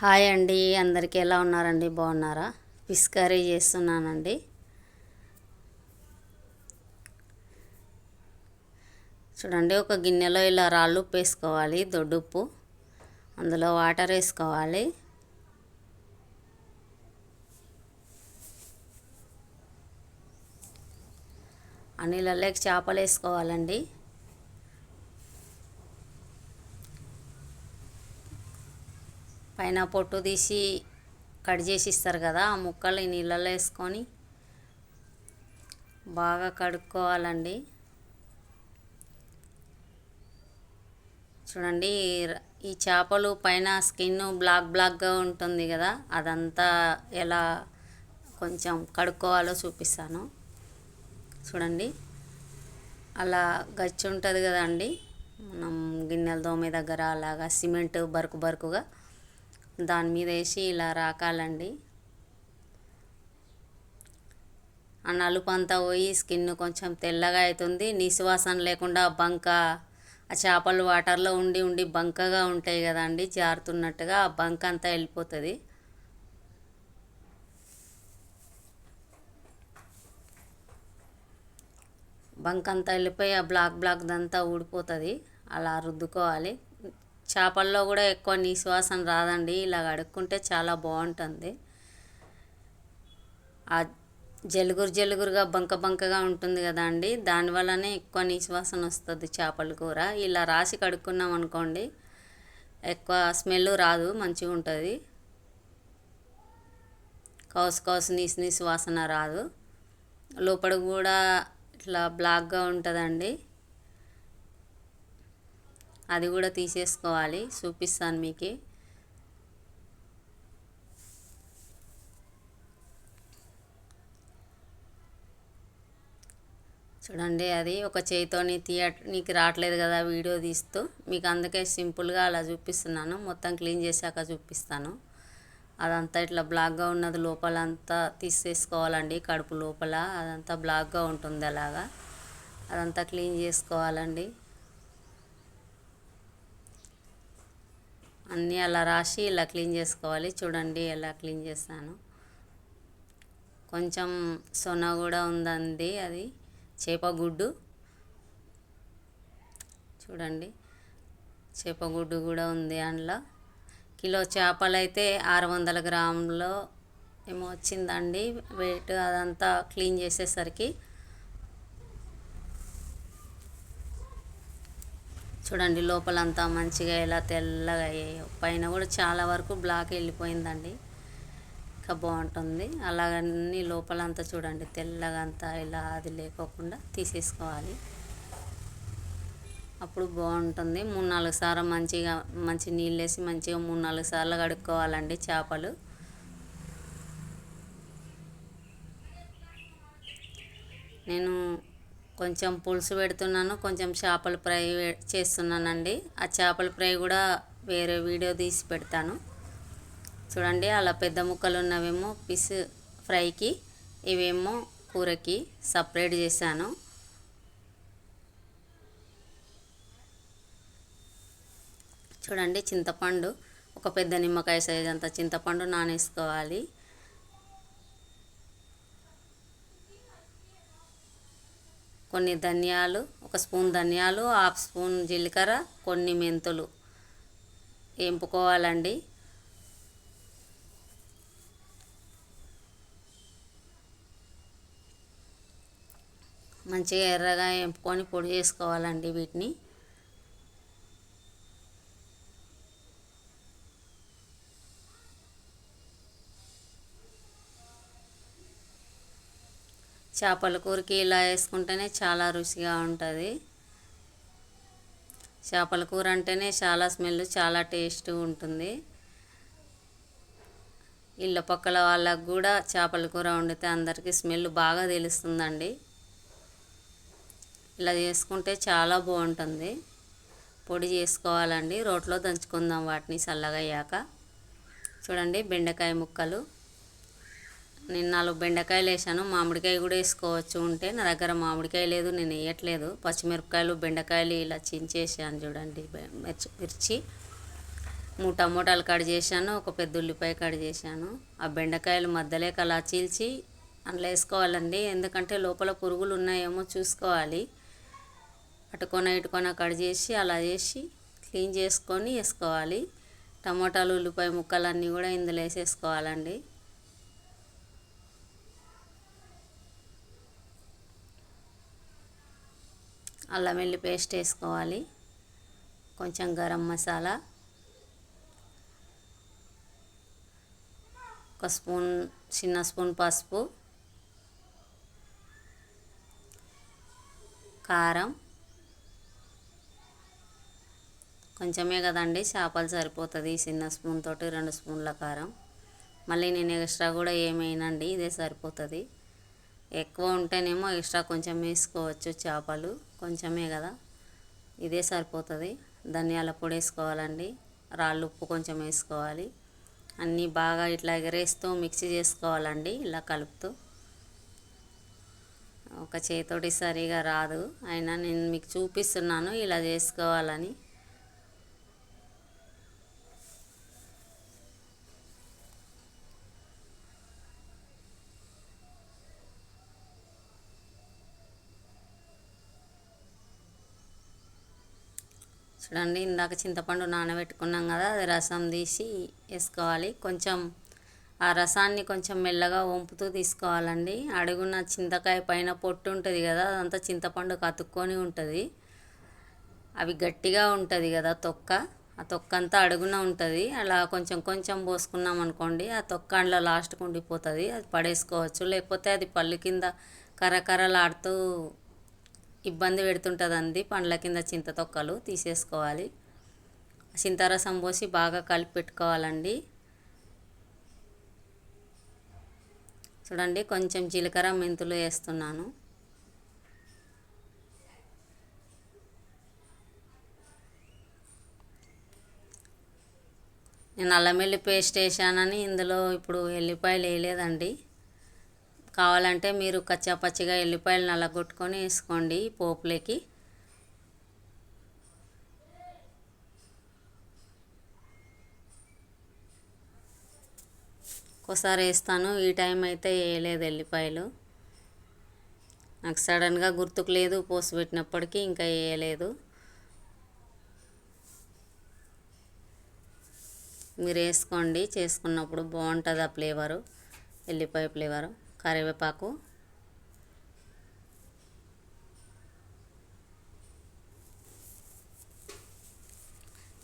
Hi అండి అందరికీ ఎలా ఉన్నారండి? బాగున్నారా? ఫిష్ కర్రీ చేస్తున్నానండి. చూడండి ఒక గిన్నెలో ఇలా రాళ్ళు ఉప్పు వేసుకోవాలి దొడ్డుప్పు అందులో వాటర్ వేసుకోవాలి. ఆ నీళ్ళలోకి చేపలు వేసుకోవాలండి. పైన పొట్టు తీసి కట్ చేసి ఇస్తారు కదా ఆ ముక్కలు ఈ నీళ్ళలో వేసుకొని బాగా కడుక్కోవాలండి. చూడండి ఈ చేపలు పైన స్కిన్ బ్లాక్ బ్లాక్గా ఉంటుంది కదా అదంతా ఎలా కొంచెం కడుక్కోవాలో చూపిస్తాను. చూడండి అలా గచ్చి ఉంటుంది కదండి మనం గిన్నెల దోమే దగ్గర అలాగా సిమెంట్ బరుకు బరుకుగా దాని మీద వేసి ఇలా రాకాలండి. ఆ నలుపు అంతా పోయి స్కిన్ కొంచెం తెల్లగా అవుతుంది నిశ్వాసన లేకుండా బంక ఆ చేపలు వాటర్లో ఉండి ఉండి బంకగా ఉంటాయి కదండి జారుతున్నట్టుగా ఆ బంక అంతా వెళ్ళిపోతుంది. బంక్ అంతా వెళ్ళిపోయి ఆ బ్లాక్ బ్లాక్ దంతా ఊడిపోతుంది. అలా రుద్దుకోవాలి. చేపల్లో కూడా ఎక్కువ నిశ్వాసన రాదండి. ఇలా కడుక్కుంటే చాలా బాగుంటుంది. ఆ జలుగురు జలుగురుగా బంక బంకగా ఉంటుంది కదా అండి. దానివల్లనే ఎక్కువ నిశ్వాసన వస్తుంది చేపల కూర. ఇలా రాసి కడుక్కున్నాం అనుకోండి ఎక్కువ స్మెల్ రాదు మంచిగా ఉంటుంది. కౌసు కౌసు నీసు నీసు వాసన రాదు. లోపల కూడా ఇట్లా బ్లాక్గా ఉంటుందండి. అది కూడా తీసేసుకోవాలి. చూపిస్తాను మీకు. చూడండి అది ఒక చేయితోని తీయడానికి రావట్లేదు కదా వీడియో తీస్తూ. మీకు అందుకే సింపుల్గా అలా చూపిస్తున్నాను. మొత్తం క్లీన్ చేశాక చూపిస్తాను. అదంతా ఇట్లా బ్లాక్గా ఉన్నది లోపల అంతా తీసేసుకోవాలండి కడుపు లోపల. అదంతా బ్లాక్గా ఉంటుంది అలాగా. అదంతా క్లీన్ చేసుకోవాలండి. అన్నీ అలా రాసి ఇలా క్లీన్ చేసుకోవాలి. చూడండి ఎలా క్లీన్ చేస్తాను. కొంచెం సొన కూడా ఉందండి అది. చేపగుడ్డు చూడండి. చేపగుడ్డు కూడా ఉంది అందులో. కిలో చేపలు అయితే ఆరు వందల గ్రాములో ఏమో వచ్చిందండి. వెయిట్ అదంతా క్లీన్ చేసేసరికి చూడండి లోపలంతా మంచిగా ఎలా తెల్లగా అయ్యాయో. పైన కూడా చాలా వరకు బ్లాక్ వెళ్ళిపోయిందండి. ఇంకా బాగుంటుంది. అలాగన్నీ లోపలంతా చూడండి తెల్లగా అంతా ఇలా అది లేకోకుండా తీసేసుకోవాలి. అప్పుడు బాగుంటుంది. మూడు నాలుగు సార్లు మంచిగా మంచి నీళ్ళు వేసి మంచిగా మూడు నాలుగు సార్లు కడుక్కోవాలండి చేపలు. నేను కొంచెం పులుసు పెడుతున్నాను కొంచెం చేపల ఫ్రై చేస్తున్నానండి. ఆ చేపల ఫ్రై కూడా వేరే వీడియో తీసి పెడతాను. చూడండి అలా పెద్ద ముక్కలు ఉన్నవేమో పిస్ ఫ్రైకి ఇవేమో కూరకి సపరేట్ చేశాను. చూడండి చింతపండు ఒక పెద్ద నిమ్మకాయ సైజ్ అంత చింతపండు నానేసుకోవాలి. కొన్ని ధనియాలు ఒక స్పూన్ ధనియాలు హాఫ్ స్పూన్ జీలకర్ర కొన్ని మెంతులు వేపుకోవాలండి. మంచిగా ఎర్రగా వేపుకొని పొడి చేసుకోవాలండి వీటిని. చేపల కూరకి ఇలా వేసుకుంటేనే చాలా రుచిగా ఉంటుంది. చేపల కూర అంటేనే చాలా స్మెల్ చాలా టేస్ట్ ఉంటుంది. ఇళ్ళ పక్కల వాళ్ళకు కూడా చేపల కూర వండితే అందరికీ స్మెల్ బాగా తెలుస్తుందండి. ఇలా చేసుకుంటే చాలా బాగుంటుంది. పొడి చేసుకోవాలండి. రోట్లో దంచుకుందాం వాటిని చల్లగా అయ్యాక చూడండి బెండకాయ ముక్కలు. నేను నాలుగు బెండకాయలు వేసాను. మామిడికాయ కూడా వేసుకోవచ్చు ఉంటే నా దగ్గర మామిడికాయ లేదు నేను వేయట్లేదు. పచ్చిమిరపకాయలు బెండకాయలు ఇలా చించేసాను చూడండి. మిర్చి మిర్చి. మూడు టమోటాలు కట్ చేశాను ఒక పెద్ద ఉల్లిపాయ కట్ చేశాను. ఆ బెండకాయలు మధ్యలోకి అలా చీల్చి అందులో వేసుకోవాలండి. ఎందుకంటే లోపల పురుగులు ఉన్నాయేమో చూసుకోవాలి. అటుకొన ఇటుకొన కట్ చేసి అలా చేసి క్లీన్ చేసుకొని వేసుకోవాలి. టమోటాలు ఉల్లిపాయ ముక్కలన్నీ కూడా ఇందులో వేసేసుకోవాలండి. అల్లం వెల్లి పేస్ట్ వేసుకోవాలి. కొంచెం గరం మసాలా. ఒక స్పూన్ చిన్న స్పూన్ పసుపు. కారం. కొంచెమే కదండి చేపలు సరిపోతుంది. చిన్న స్పూన్ తోటి రెండు స్పూన్ల కారం. మళ్ళీ నేను ఎక్స్ట్రా కూడా ఏమైనండి ఇదే సరిపోతుంది. ఎక్కువ ఉంటేనేమో ఎక్స్ట్రా కొంచెం వేసుకోవచ్చు చేపలు. కొంచెమే కదా. ఇదే సరిపోతుంది. ధనియాల పొడి వేసుకోవాలండి. రాళ్ళు ఉప్పు కొంచెం వేసుకోవాలి. అన్నీ బాగా ఇట్లా ఎగరేస్తూ మిక్సీ చేసుకోవాలండి ఇలా కలుపుతూ. ఒక చేతోటి సరిగా రాదు. అయినా నేను మీకు చూపిస్తున్నాను ఇలా చేసుకోవాలని. చూడండి ఇందాక చింతపండు నానబెట్టుకున్నాం కదా అది రసం తీసి వేసుకోవాలి. కొంచెం ఆ రసాన్ని కొంచెం మెల్లగా వంపుతూ తీసుకోవాలండి. అడుగున చింతకాయ పైన పొట్టు ఉంటుంది కదా అదంతా చింతపండు కతుక్కొని ఉంటుంది. అవి గట్టిగా ఉంటుంది కదా తొక్క ఆ తొక్క అంతా అడుగున ఉంటుంది. అలా కొంచెం కొంచెం పోసుకున్నాం అనుకోండి ఆ తొక్క అందులో లాస్ట్కి ఉండిపోతుంది. అది పడేసుకోవచ్చు లేకపోతే అది పళ్ళు కింద కర్రకర్రలాడుతూ ఇబ్బంది పెడుతుంటుందండి. పండ్ల కింద చింత తొక్కలు తీసేసుకోవాలి. చింతరసం పోసి బాగా కలిపి పెట్టుకోవాలండి. చూడండి కొంచెం జీలకర్ర మెంతులు వేస్తున్నాను. నేను అల్లం వెల్లి పేస్ట్ వేసానని ఇందులో ఇప్పుడు ఎల్లిపాయలు వేయలేదండి. కావాలంటే మీరు కచ్చా పచ్చిగా ఎల్లిపాయలు నల్లగొట్టుకొని వేసుకోండి పోపులోకి. ఒకసారి వేస్తాను ఈ టైం అయితే వేయలేదు ఎల్లిపాయలు. నాకు సడన్గా గుర్తుకు లేదు పోసి పెట్టినప్పటికీ ఇంకా వేయలేదు. మీరు వేసుకోండి చేసుకున్నప్పుడు బాగుంటుంది ఆ ఫ్లేవరు ఎల్లిపాయ ఫ్లేవరు. కరివేపాకు.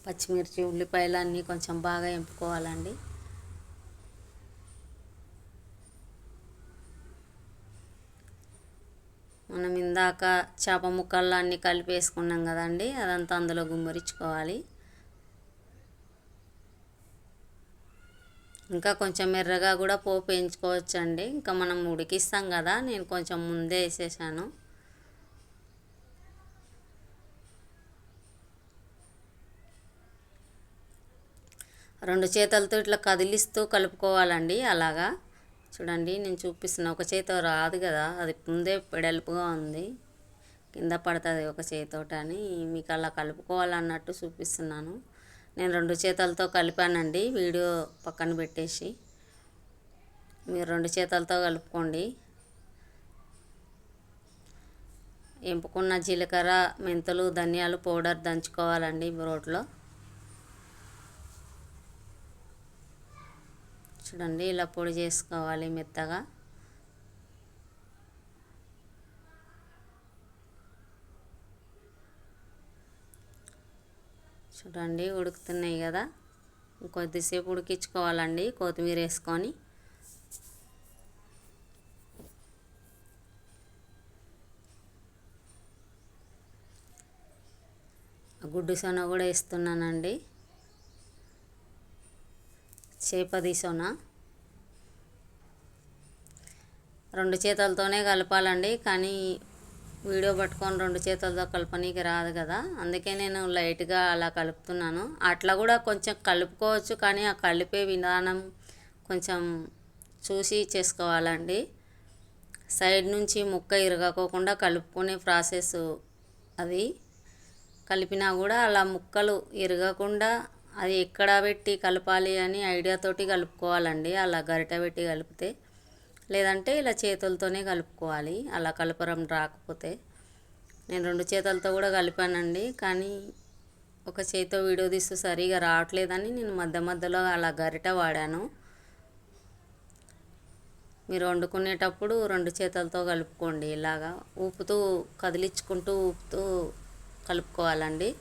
పచ్చిమిర్చి ఉల్లిపాయలు అన్నీ కొంచెం బాగా ఎంపుకోవాలండి. మనం ఇందాక చేప ముక్కల్లో అన్నీ కలిపి వేసుకున్నాం కదండి అదంతా అందులో గుమ్మరించుకోవాలి. ఇంకా కొంచెం ఎర్రగా కూడా పోపు వేయించుకోవచ్చు అండి ఇంకా మనం ఉడికిస్తాం కదా నేను కొంచెం ముందే వేసేసాను. రెండు చేతులతో ఇట్లా కదిలిస్తూ కలుపుకోవాలండి అలాగా. చూడండి నేను చూపిస్తున్నా ఒక చేతితో రాదు కదా అది ముందే పెడల్పుగా ఉంది. కింద పడుతుంది ఒక చేతితోట అని మీకు అలా కలుపుకోవాలన్నట్టు చూపిస్తున్నాను. నేను రెండు చేతులతో కలిపానండి. వీడియో పక్కన పెట్టేసి మీరు రెండు చేతులతో కలుపుకోండి. ఎంపుకున్న జీలకర్ర మెంతులు ధనియాలు పౌడర్ దంచుకోవాలండి రోట్లో. చూడండి ఇలా పొడి చేసుకోవాలి మెత్తగా. చూడండి ఉడుకుతున్నాయి కదా. కొద్దిసేపు ఉడికించుకోవాలండి కొత్తిమీర వేసుకొని. గుడ్డు సొన కూడా వేస్తున్నానండి. చేపది సొన. రెండు చేతులతోనే కలపాలండి కానీ వీడియో పట్టుకొని రెండు చేతులతో కలపనీకి రాదు కదా. అందుకే నేను లైట్గా అలా కలుపుతున్నాను. అట్లా కూడా కొంచెం కలుపుకోవచ్చు కానీ ఆ కలిపే విధానం కొంచెం చూసి చేసుకోవాలండి. సైడ్ నుంచి ముక్క ఇరగకోకుండా కలుపుకునే ప్రాసెస్ అది. కలిపినా కూడా అలా ముక్కలు ఇరగకుండా అది ఎక్కడ పెట్టి కలపాలి అని ఐడియాతోటి కలుపుకోవాలండి. అలా గరిట పెట్టి కలిపితే లేదంటే ఇలా చేతులతోనే కలుపుకోవాలి. అలా కలపరం రాకపోతే నేను రెండు చేతులతో కూడా కలిపానండి. కానీ ఒక చేతితో వీడియో తీస్తూ సరిగా రావట్లేదని నేను మధ్య మధ్యలో అలా గరిట వాడాను. మీరు వండుకునేటప్పుడు రెండు చేతులతో కలుపుకోండి. ఇలాగా ఊపుతూ కదిలించుకుంటూ ఊపుతూ కలుపుకోవాలండి.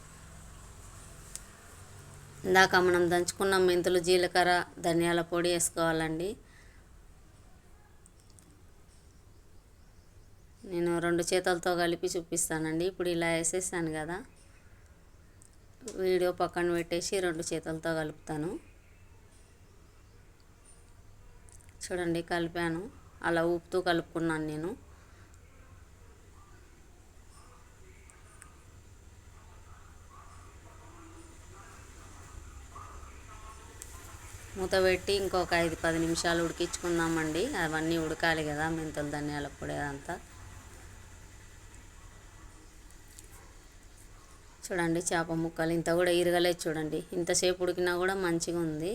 ఇందాక మనం దంచుకున్న మెంతులు జీలకర్ర ధనియాల పొడి వేసుకోవాలండి. నేను రెండు చేతులతో కలిపి చూపిస్తానండి. ఇప్పుడు ఇలా వేసేసాను కదా. వీడియో పక్కన పెట్టేసి రెండు చేతులతో కలుపుతాను. చూడండి కలిపాను. అలా ఊపుతూ కలుపుకున్నాను నేను. మూత పెట్టి ఇంకొక ఐదు పది నిమిషాలు ఉడికించుకుందామండి. అవన్నీ ఉడకాలి కదా మెంతులు ధనియాల పొడి అదంతా. చూడండి చేప ముక్కలు. ఇంత కూడా ఇరగలేదు చూడండి. ఇంతసేపు ఉడికినా కూడా మంచిగా ఉంది.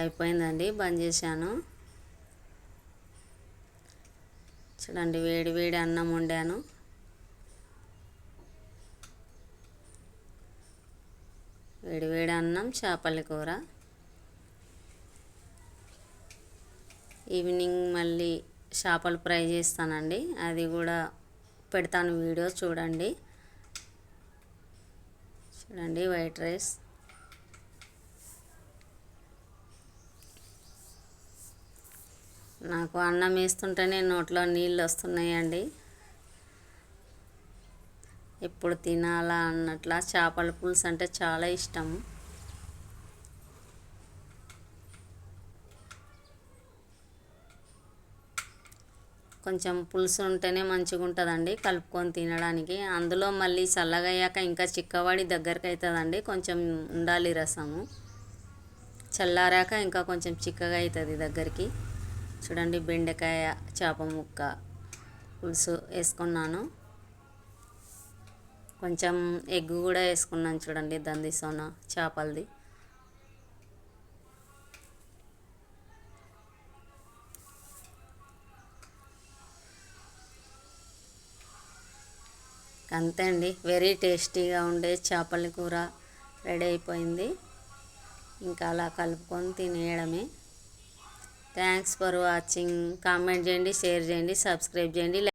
అయిపోయిందండి. బంద్ చేశాను. చూడండి వేడి వేడి అన్నం వండాను. వేడి వేడి అన్నం చేపల కూర. ఈవినింగ్ మళ్ళీ చేపలు ఫ్రై చేస్తానండి. అది కూడా పెడతాను వీడియో చూడండి. చూడండి వైట్ రైస్. నాకు అన్నం వేస్తుంటేనే నోట్లో నీళ్ళు వస్తున్నాయండి. ఎప్పుడు తినాలా అన్నట్లా చేపల పులుసు అంటే చాలా ఇష్టం. కొంచెం పులుసు ఉంటేనే మంచిగా ఉంటుందండి కలుపుకొని తినడానికి. అందులో మళ్ళీ చల్లగా అయ్యాక ఇంకా చిక్కబడి దగ్గరకు అవుతుందండి కొంచెం ఉండాలి రసము. చల్లారాక ఇంకా కొంచెం చిక్కగా అవుతుంది దగ్గరికి. చూడండి బెండకాయ చేప ముక్క పులుసు వేసుకున్నాను. కొంచెం ఎగ్ కూడా వేసుకున్నాను చూడండి దందిసోన చేపలది. అంతే అండి. వెరీ టేస్టీగా ఉండే చేపల కూర రెడీ అయిపోయింది. ఇంకా అలా కలుపుకొని తినేయడమే. థ్యాంక్స్ ఫర్ వాచింగ్ కామెంట్ చేయండి షేర్ చేయండి సబ్స్క్రైబ్ చేయండి.